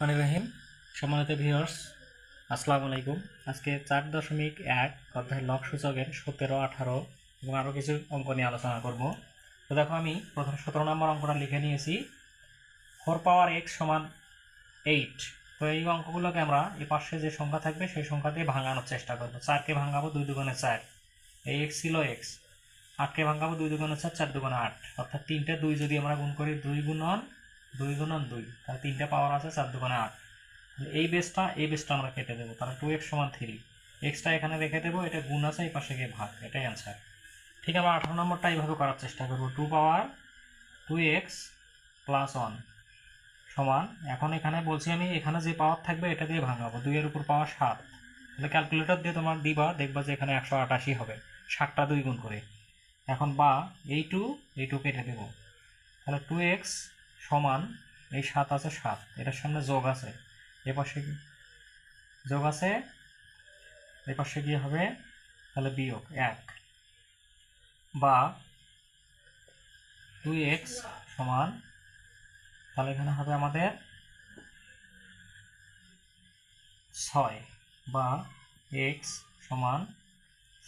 রহমান রহিম। সম্মানিত ভিউয়ার্স আসসালামু আলাইকুম। আজকে চার দশমিক এক অধ্যায় লক সূচকের সতেরো, আঠারো এবং আরও কিছু অঙ্ক নিয়ে আলোচনা করব। তো দেখো, আমি প্রথম সতেরো নম্বর অঙ্কটা লিখে নিয়েছি। ফোর পাওয়ার এক্স সমান এইট। তো এই অঙ্কগুলোকে আমরা এই পাশে যে সংখ্যা থাকবে, সেই সংখ্যা দিয়ে ভাঙানোর চেষ্টা করব। চারকে ভাঙাবো দুই দুগুণে চার। এই এক্স ছিল এক্স। আটকে ভাঙাবো দুই দুগুণে চার চার দুগুণে আট। অর্থাৎ তিনটে দুই যদি আমরা গুণ করি, দুই গুণন দুই গুণন দুই, তাহলে তিনটে পাওয়ার আছে চার দুগুণে আট। এই বেসটা এই বেসটা আমরা কেটে দেবো, তাহলে টু এক্স সমান থ্রি এক্সটা এখানে রেখে দেবো, এটা গুণ আছে, এই পাশে গিয়ে ভাগ, এটাই অ্যান্সার ঠিক আমরা আঠারো নম্বরটা এইভাবে করার চেষ্টা করব। Two power two x plus one সমান, এখন এখানে বলছি আমি, এখানে যে পাওয়ার থাকবে এটা দিয়ে ভাঙাবো, দুইয়ের উপর পাওয়ার সাত। তাহলে ক্যালকুলেটর দিয়ে তোমার দিবা, দেখবা যে এখানে একশো আটাশি হবে ষাটটা দুই গুণ করে। এখন বা, এই টু এই টু কেটে দেবো। তাহলে টু এক্স সমান, এই সাত আছে সাত, এটার সামনে যোগ আছে। এ পাশে কি? যোগ আছে, এ পাশে গিয়ে হবে? তাহলে বিয়োগ এক। বা টু এক্স সমান, তাহলে এখানে হবে আমাদের ছয় বা এক্স সমান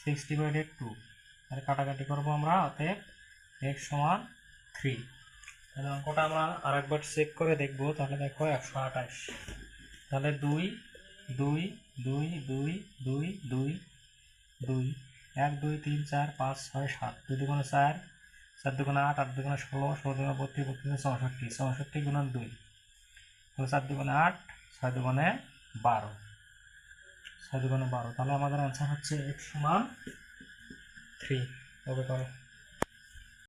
সিক্স ডিভাইডেড টু। তাহলে কাটাকাটি করব আমরা, অতএব এক্স সমান থ্রি। তাহলে অঙ্কটা আমরা আরেকবার চেক করে দেখব। তাহলে দেখো একশো আঠাশ। তাহলে দুই দুই দুই দুই দুই দুই দুই। এক, দুই, তিন, চার, পাঁচ, ছয়, সাত। দুই দুগুণে চার চার দুগুণে আট আট দুগুণে ষোলো ষোলো দুগুণে বত্রিশ, বত্রিশে চৌষট্টি চৌষট্টি গুণন দুই। তাহলে চার দুগুণে আট, ছয় দুগুণে বারো। ছয় দুগুণে বারো। তাহলে আমাদের অ্যান্সার হচ্ছে এক সমান থ্রি ওকে করো